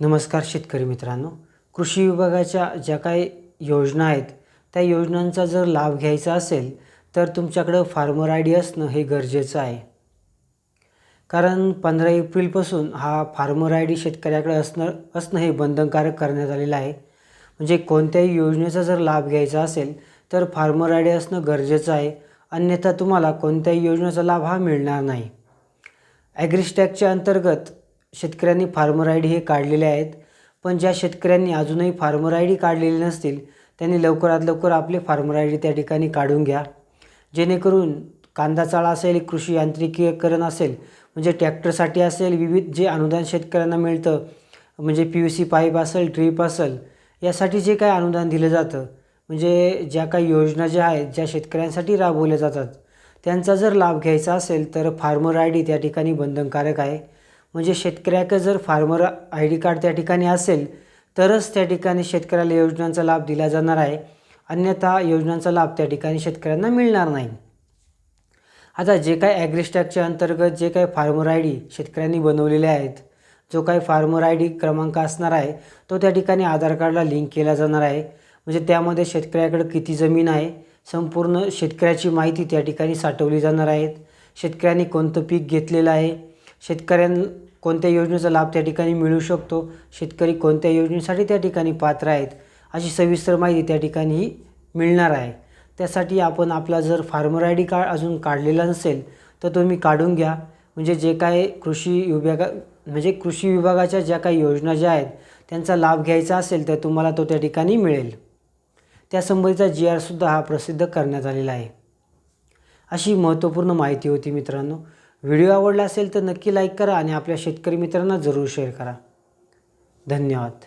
नमस्कार शेतकरी मित्रांनो. कृषी विभागाच्या ज्या काही योजना आहेत त्या योजनांचा जर लाभ घ्यायचा असेल तर तुमच्याकडं फार्मर आय डी असणं हे गरजेचं आहे. कारण पंधरा एप्रिलपासून हा फार्मर आय डी शेतकऱ्याकडे असणं असणं हे बंधनकारक करण्यात आलेलं आहे. म्हणजे कोणत्याही योजनेचा जर लाभ घ्यायचा असेल तर फार्मर आय डी असणं गरजेचं आहे. अन्यथा तुम्हाला कोणत्याही योजनेचा लाभ हा मिळणार नाही. ॲग्रिस्टॅकच्या अंतर्गत शेतकऱ्यांनी फार्मर आय डी हे काढलेले आहेत. पण ज्या शेतकऱ्यांनी अजूनही फार्मर आय डी काढलेले नसतील त्यांनी लवकरात लवकर आपले फार्मर आय डी त्या ठिकाणी काढून घ्या. जेणेकरून कांदा चाळा असेल कृषी यांत्रिकीकरण असेल म्हणजे ट्रॅक्टरसाठी असेल विविध जे अनुदान शेतकऱ्यांना मिळतं म्हणजे पी यू सी पाईप असेल ट्रीप असेल यासाठी जे काय अनुदान दिलं जातं म्हणजे ज्या काही योजना ज्या आहेत ज्या शेतकऱ्यांसाठी राबवल्या जातात त्यांचा जर लाभ घ्यायचा असेल तर फार्मर आय डी त्या ठिकाणी बंधनकारक आहे. म्हणजे शेतकऱ्याकडे जर फार्मर आय डी कार्ड त्या ठिकाणी असेल तरच त्या ठिकाणी शेतकऱ्याला योजनांचा लाभ दिला जाणार आहे. अन्यथा योजनांचा लाभ त्या ठिकाणी शेतकऱ्यांना मिळणार नाही. आता जे काय ॲग्रिस्टॅकच्या अंतर्गत जे काही फार्मर आय डी शेतकऱ्यांनी बनवलेले आहेत जो काही फार्मर आय डी क्रमांक असणार आहे तो त्या ठिकाणी आधार कार्डला लिंक केला जाणार आहे. म्हणजे त्यामध्ये शेतकऱ्याकडे किती जमीन आहे संपूर्ण शेतकऱ्याची माहिती त्या ठिकाणी साठवली जाणार आहेत शेतकऱ्यांनी कोणतं पीक घेतलेलं आहे शेतकऱ्यां कोणत्या योजनेचा लाभ त्या ठिकाणी मिळू शकतो? शेतकरी कोणत्या योजनेसाठी त्या ठिकाणी पात्र आहेत? अशी सविस्तर माहिती त्या ठिकाणी मिळणार आहे. त्यासाठी आपण आपला जर फार्मर आय डी कार्ड अजून काढलेला नसेल तर तुम्ही काढून घ्या. म्हणजे जे काय कृषी विभागा म्हणजे कृषी विभागाच्या ज्या काही योजना ज्या आहेत त्यांचा लाभ घ्यायचा असेल तर तुम्हाला तो त्या ठिकाणी मिळेल. त्यासंबंधीचा जी आरसुद्धा हा प्रसिद्ध करण्यात आलेला आहे. अशी महत्त्वपूर्ण माहिती होती मित्रांनो. व्हिडिओ आवडला असेल तर नक्की लाईक करा आणि आपल्या शेतकरी मित्रांना जरूर शेअर करा. धन्यवाद.